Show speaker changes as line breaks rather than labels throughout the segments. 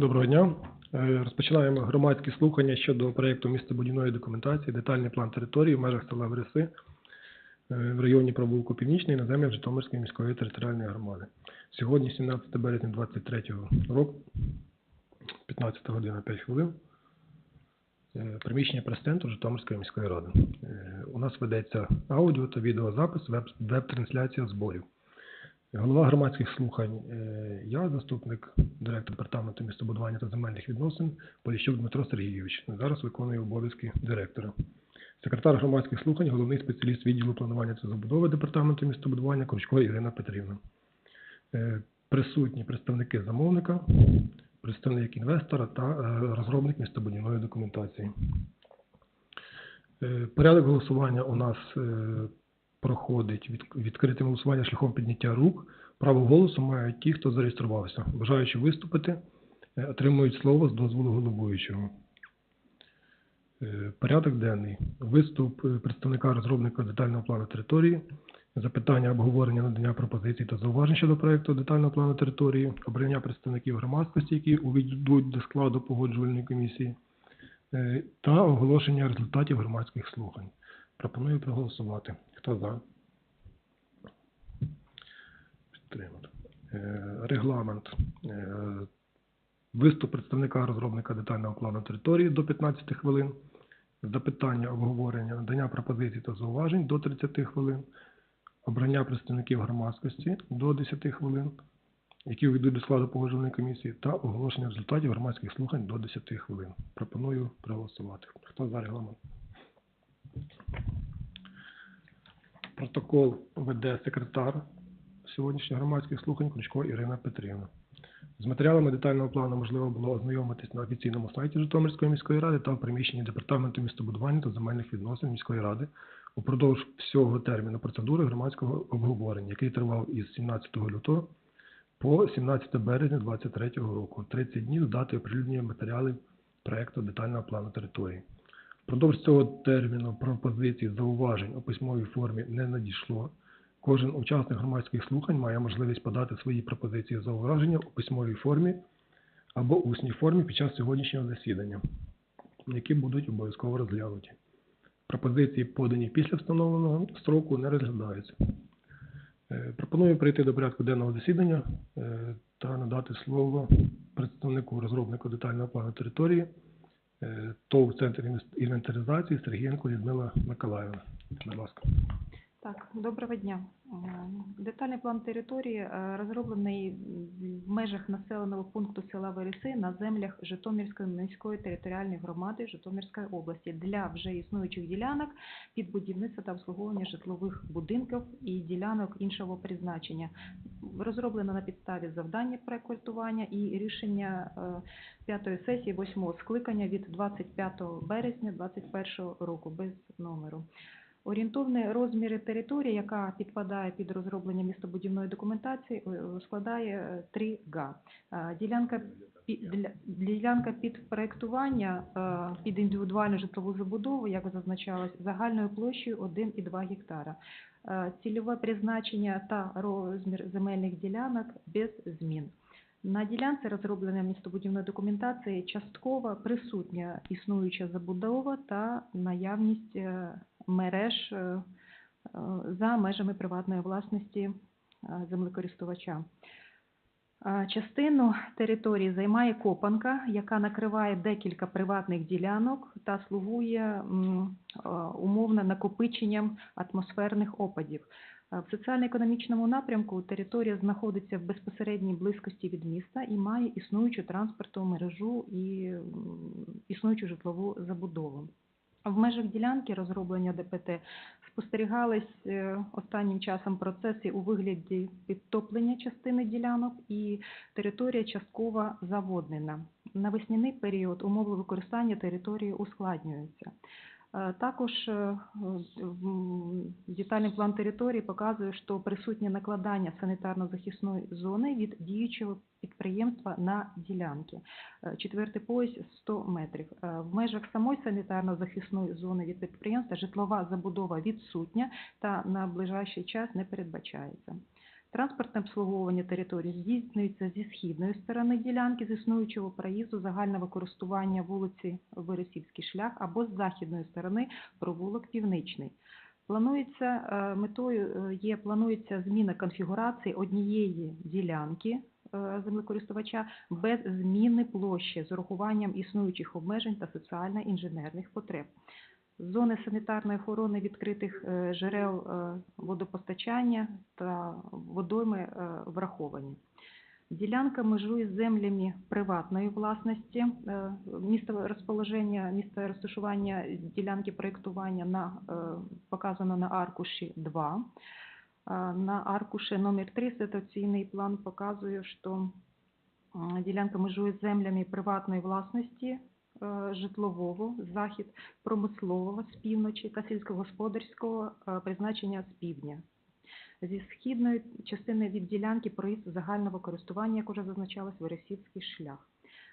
Доброго дня. Е, Розпочинаємо громадські слухання щодо проєкту містобудівної документації, детальний план території в межах села Вереси е, в районі провулку Північний на землях Житомирської міської територіальної громади. Сьогодні, 17 березня 23 року, 15 година 5 хвилин, е, приміщення прес-центру Житомирської міської ради. У нас ведеться аудіо та відеозапис, веб-трансляція зборів. Голова громадських слухань е, я, заступник директора департаменту містобудування та земельних відносин Поліщук Дмитро Сергійович. Зараз виконує обов'язки директора. Секретар громадських слухань, головний спеціаліст відділу планування та забудови департаменту містобудування Кручко Ірина Петрівна. Е, Присутні представники замовника, представник інвестора та е, розробник містобудівної документації. Порядок голосування у нас проходить від, відкрите голосування шляхом підняття рук. Право голосу мають ті, хто зареєструвався. Бажаючи виступити, е, отримують слово з дозволу головуючого. Е, Порядок денний. Виступ е, представника розробника детального плану території, запитання, обговорення, надання пропозицій та зауважень щодо проекту детального плану території, обрання представників громадськості, які увійдуть до складу погоджувальної комісії, та оголошення результатів громадських слухань. Пропоную проголосувати. Хто за? Підтримати. Е, Регламент. Е, Виступ представника розробника детального плану території до 15 хвилин. Запитання, обговорення, надання пропозицій та зауважень до 30 хвилин. Обрання представників громадськості до 10 хвилин, які увійдуть до складу погоджувальної комісії, та оголошення результатів громадських слухань до 10 хвилин. Пропоную проголосувати. Хто за регламент? Протокол веде секретар сьогоднішніх громадських слухань Кручко Ірина Петрівна. З матеріалами детального плану можливо було ознайомитись на офіційному сайті Житомирської міської ради та в приміщенні департаменту містобудування та земельних відносин міської ради упродовж всього терміну процедури громадського обговорення, який тривав із 17 лютого по 17 березня 2023 року, 30 днів з дати оприлюднення матеріалів проекту детального плану території. Впродовж цього терміну пропозицій зауважень у письмовій формі не надійшло. Кожен учасник громадських слухань має можливість подати свої пропозиції зауваження у письмовій формі або усній формі під час сьогоднішнього засідання, які будуть обов'язково розглянуті. Пропозиції, подані після встановленого строку, не розглядаються. Е, Пропоную прийти до порядку денного засідання е, та надати слово представнику розробнику детального плану території ТОВ Центр інвентаризації Сергієнко Людмила Миколаївна. Будь ласка.
Так, доброго дня. Е, Детальний план території е, розроблений в межах населеного пункту села Вереси на землях Житомирської міської територіальної громади Житомирської області для вже існуючих ділянок під будівництво та обслуговування житлових будинків і ділянок іншого призначення. Розроблено на підставі завдання проектування і рішення е, п'ятої сесії восьмого скликання від 25 березня 2021 року без номеру. Орієнтовні розміри території, яка підпадає під розроблення містобудівної документації, е, складає е, 3 га. Е, Ділянка ділянка під проектування е, під індивідуальну житлову забудову, як зазначалось, загальною площею 1,2 гектара. Е, Цільове призначення та розмір земельних ділянок без змін. На ділянці розроблення містобудівної документації частково присутня існуюча забудова та наявність е, мереж е, е, за межами приватної власності е, землекористувача. Частину території займає копанка, яка накриває декілька приватних ділянок та слугує умовно накопиченням атмосферних опадів. В соціально-економічному напрямку територія знаходиться в безпосередній близькості від міста і має існуючу транспортну мережу і існуючу житлову забудову. В межах ділянки розроблення ДПТ спостерігались е, останнім часом процеси у вигляді підтоплення частини ділянок і територія частково заводнена. На весняний період умови використання території ускладнюються. Е, Також е, детальний план території показує, що присутнє накладання санітарно-захисної зони від діючого підприємства на ділянки. Е, Четвертий пояс 100 метрів. В межах самої санітарно-захисної зони від підприємства житлова забудова відсутня та на ближайший час не передбачається. Транспортне обслуговування території здійснюється зі східної сторони ділянки з існуючого проїзду загального користування вулиці Вересівський шлях або з західної сторони провулок Півничний. Планується е, метою е, є планується зміна конфігурації однієї ділянки е, землекористувача без зміни площі з урахуванням існуючих обмежень та соціально-інженерних потреб. Зони санітарної охорони відкритих е, джерел е, водопостачання та водойми е, враховані. Ділянка межує з землями приватної власності. Місце розположення, місце розташування ділянки проєктування на, показано на аркуші 2. На аркуші номер 3 ситуаційний план показує, що ділянка межує з землями приватної власності житлового, захід промислового з півночі та сільськогосподарського е, призначення з півдня. Зі східної частини від ділянки проїзд загального користування, як уже зазначалось, Вересівський шлях.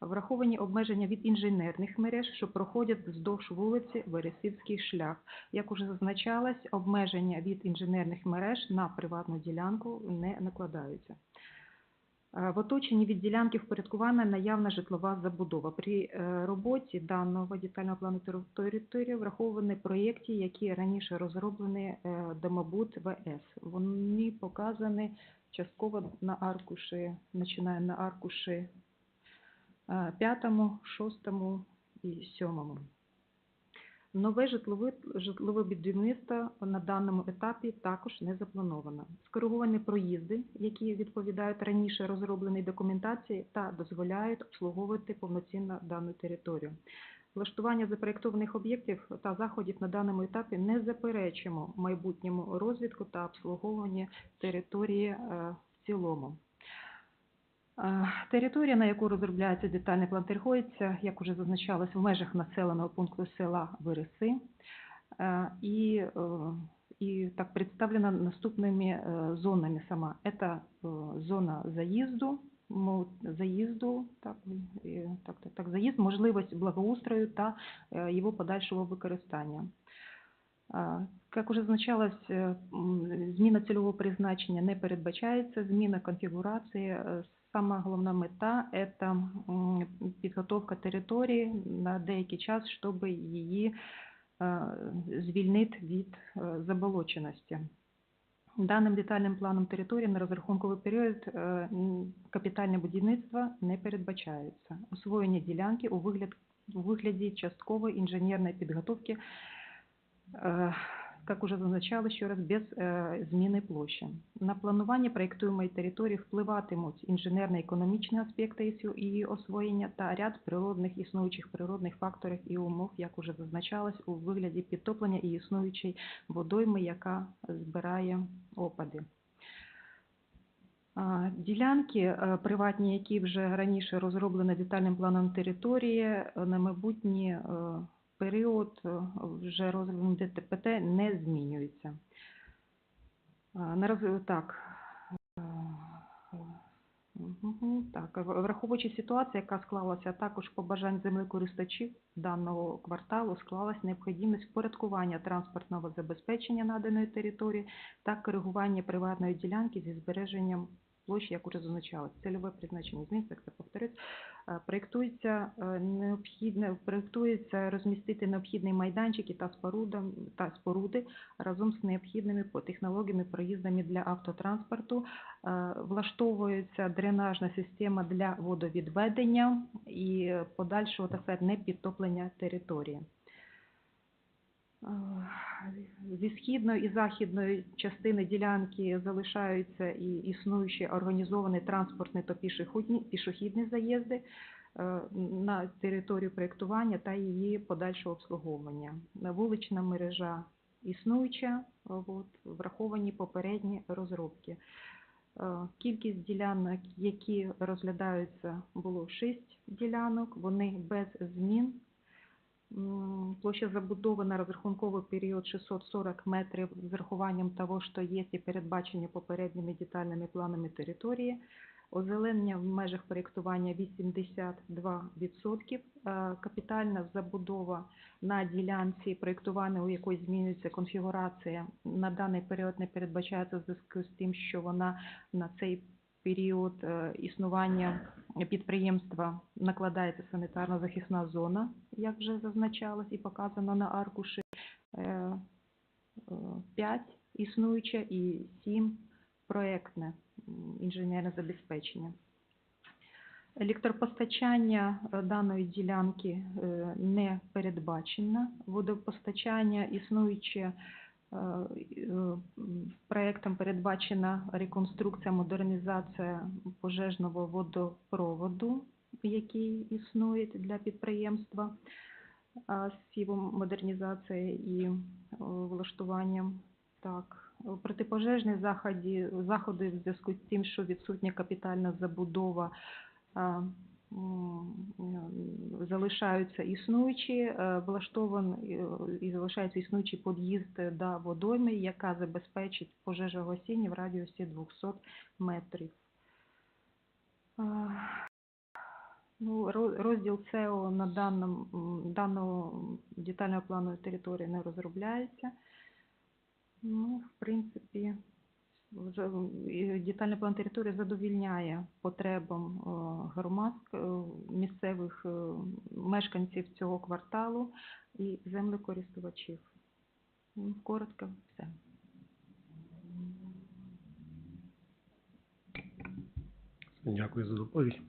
Враховані обмеження від інженерних мереж, що проходять вздовж вулиці Вересівський шлях. Як уже зазначалось, обмеження від інженерних мереж на приватну ділянку не накладаються. Е, В оточенні від ділянки впорядкувана наявна житлова забудова. При е, роботі даного детального плану території враховані проєкти, які раніше розроблені е, Домобуд ВС. Вони показані частково на аркуші, починає на аркуші п'ятому, шостому і сьомому. Нове житлове, житлове будівництво на даному етапі також не заплановано. Скориговані проїзди, які відповідають раніше розробленій документації та дозволяють обслуговувати повноцінно дану територію. Влаштування запроєктованих об'єктів та заходів на даному етапі не заперечимо майбутньому розвитку та обслуговуванні території е, в цілому. Е, Територія, на яку розробляється детальний план, знаходиться, як уже зазначалось, в межах населеного пункту села Вириси. Е, І, е, і так представлена наступними е, зонами сама. Это е, зона заїзду, заїзду, так, так, так, так, заїзд, можливість благоустрою та е, його подальшого використання. Як уже зазначалось, е, зміна цільового призначення не передбачається, зміна конфігурації. Сама головна мета – це підготовка території на деякий час, щоб її е, звільнити від е, заболоченості. Даним детальним планом території на розрахунковий період е, капітальне будівництво не передбачається. Освоєння ділянки у вигляд- у вигляді часткової інженерної підготовки Э, как уже зазначалось ще раз, без е, зміни площі. На планування проєктуємої території впливатимуть інженерно-економічні аспекти її освоєння та ряд природних існуючих природних факторів і умов, як уже зазначалось, у вигляді підтоплення і існуючої водойми, яка збирає опади. Ділянки е, приватні, які вже раніше розроблені детальним планом території, е, на майбутній е, період е, вже розроблений ДТПТ не змінюються. А, На роз... так. е, Так, враховуючи ситуацію, яка склалася, а також побажань землекористувачів даного кварталу, склалась необхідність впорядкування транспортного забезпечення наданої території та коригування приватної ділянки зі збереженням площі, як уже зазначалось. Цільове призначення зміниться, як це повторюсь. Е, Проєктується е, необхідне проєктується розмістити необхідні майданчики та споруда та споруди разом з необхідними по технологіями проїздами для автотранспорту. Е, Влаштовується дренажна система для водовідведення і подальшого так сказати, непідтоплення території. Зі східної і західної частини ділянки залишаються і існуючі організовані транспортні та пішохідні, пішохідні заїзди е, на територію проєктування та її подальшого обслуговування. Вулична мережа існуюча, от, враховані попередні розробки. Е, Кількість ділянок, які розглядаються, було 6 ділянок, вони без змін. Площа забудови на розрахунковий період 640 метрів з урахуванням того, що є і передбачені попередніми детальними планами території. озеленення в межах проєктування 82%, е, капітальна забудова на ділянці проєктування, у якої змінюється конфігурація, на даний період не передбачається в зв'язку з тим, що вона на цей період е, існування підприємства накладається санітарно-захисна зона, як вже зазначалось і показано на аркуші. Е, е, 5 існуюче і 7 проектне інженерне забезпечення. Електропостачання е, даної ділянки е, не передбачено. Водопостачання існуюче е, е, проектом передбачена реконструкція, модернізація пожежного водопроводу, який існує для підприємства з його модернізацією і е, влаштуванням. Так, е, протипожежні заходи, заходи в зв'язку з тим, що відсутня капітальна забудова, е, залишаються існуючі, е, влаштован е, і залишається існуючий під'їзд до водойми, яка забезпечить пожежогасіння в радіусі 200 метрів. Ну, розділ СЕО на даному, даного детального плану території не розробляється. Ну, в принципі, вже, детальний план території задовільняє потребам е, громадськ, е, місцевих е, мешканців цього кварталу і землекористувачів. Ну, Коротко все.
Дякую за доповідь.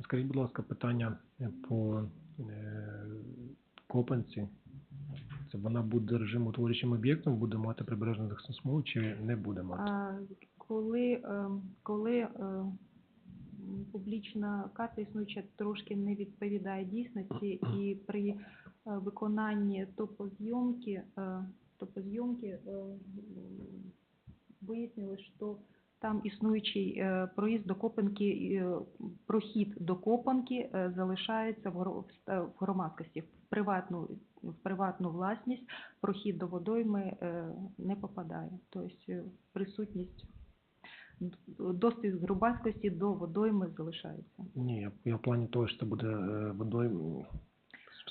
Скажіть, будь ласка, питання по Копанці. Це вона буде режимотворючим об'єктом, буде мати прибережну захисну смугу чи не буде мати?
А, коли, е, коли е, публічна карта існуюча трошки не відповідає дійсності, і при е, виконанні топозйомки, е, топозйомки е, вияснили, що там існуючий е, проїзд до Копанки, е, прохід до Копанки е, залишається в в громадськості, в приватну, в приватну власність прохід до водойми е, не попадає. Тобто е, присутність доступ громадськості до водойми залишається.
Ні, я, в плані того, що це буде е, водойм,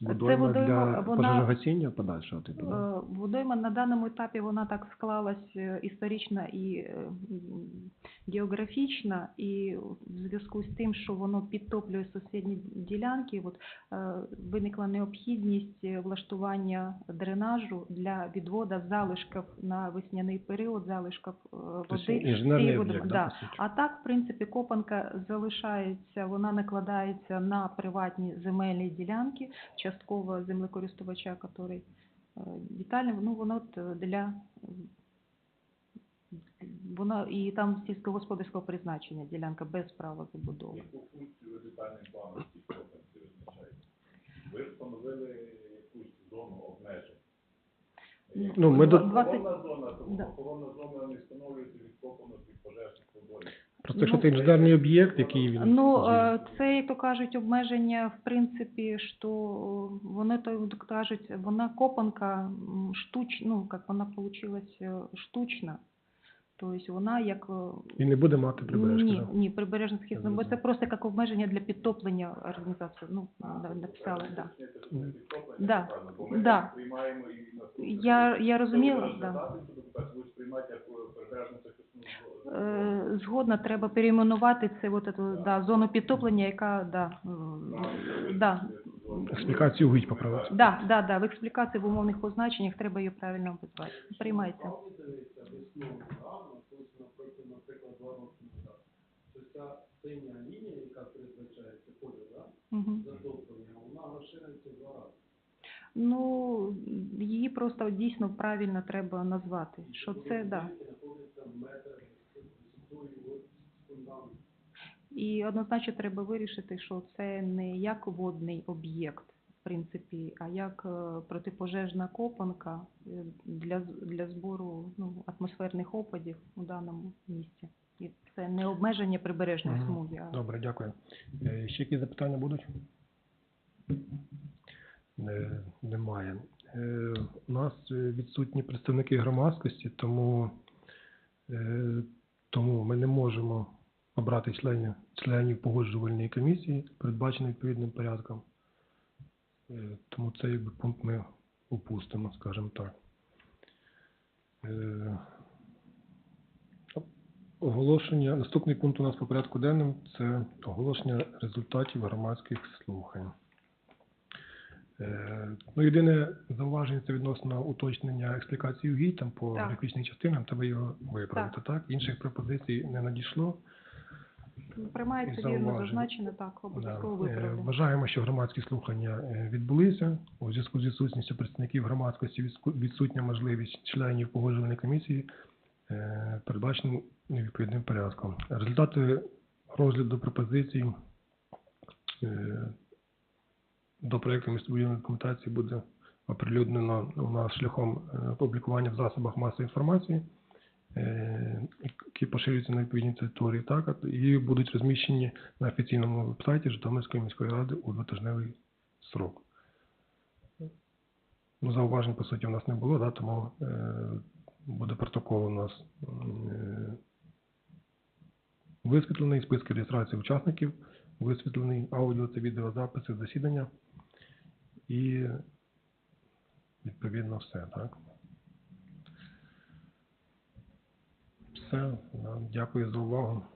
водойма
водойма,
для пожежогасіння подальшого типу. да?
Е, Водойма на даному етапі вона так склалась е, історично і е, географічно, і в зв'язку з тим, що воно підтоплює сусідні ділянки, от, виникла необхідність влаштування дренажу для відводу залишків на весняний період, залишків
Тобто
води.
об'єкт, да?
А так, в принципі, копанка залишається, вона накладається на приватні земельні ділянки, частково землекористувача, який е, детально, ну воно е, для воно і там сільськогосподарського призначення ділянка без права забудови.
Яку функцію ви детальним планом визначаєте? Ви встановили якусь зону обмежень.
Ну, ми до-
Охоронна зона, тому
Да.
охоронна зона не встановлюється від копанок від пожежних водойм.
Просто якщо
Ну,
це інженерний об'єкт, який він
Ну, е, це, як то кажуть, обмеження, в принципі, що вони то кажуть, вона копанка штучну штуч, ну, як вона получилась е, штучна. Тобто вона як е,
він не буде мати прибережки.
Ні, ні, прибережна схисна, бо це просто як обмеження для підтоплення організації. Ну, написали, да. Да. Да.
і
Я, я розуміла, да.
е.
Е, Згодна, треба перейменувати це от эту, да, зону підтоплення, яка, да, да,
Експлікацію ГУЙ поправити.
да, да, да, в експлікації в умовних позначеннях треба її правильно описати. Приймається.
Синя лінія, яка передбачається колір, да, затоплення, вона розширюється в два рази.
Ну, її просто дійсно правильно треба назвати, що це, да. І однозначно треба вирішити, що це не як водний об'єкт, в принципі, а як е, протипожежна копанка е, для, для збору ну, атмосферних опадів у даному місці. І це не обмеження прибережної
Мгм.
смуги, а
Добре, дякую. Е, Ще які запитання будуть? Не, немає. Е, У нас е, відсутні представники громадськості, тому, е, тому ми не можемо обрати членів, членів погоджувальної комісії, передбачений відповідним порядком. Е, Тому цей пункт ми упустимо, скажімо так. Е, Оголошення. Наступний пункт у нас по порядку денному це оголошення результатів громадських слухань. Е, Ну, єдине зауваження це відносно уточнення експлікації угідь там по
Так.
графічним частинам, ви його виправите, так? Інших пропозицій не надійшло.
Приймається вірно зазначено, так, обов'язково
Да. Е,
виправлено.
Вважаємо, що громадські слухання е, відбулися. У зв'язку з відсутністю представників громадськості відсутня можливість членів погоджувальної комісії е, передбачені відповідним порядком. Результати розгляду пропозицій е, до проєкту містобудівної документації буде оприлюднено у нас шляхом е, опублікування в засобах масової інформації, е, які поширюються на відповідній території, так, і будуть розміщені на офіційному вебсайті Житомирської міської ради у двотижневий срок. Ну, зауважень, по суті, у нас не було, да, тому е, буде протокол у нас е, висвітлений, списки реєстрації учасників, висвітлений аудіо та відеозаписи засідання і відповідно все, так? Все, дякую за увагу.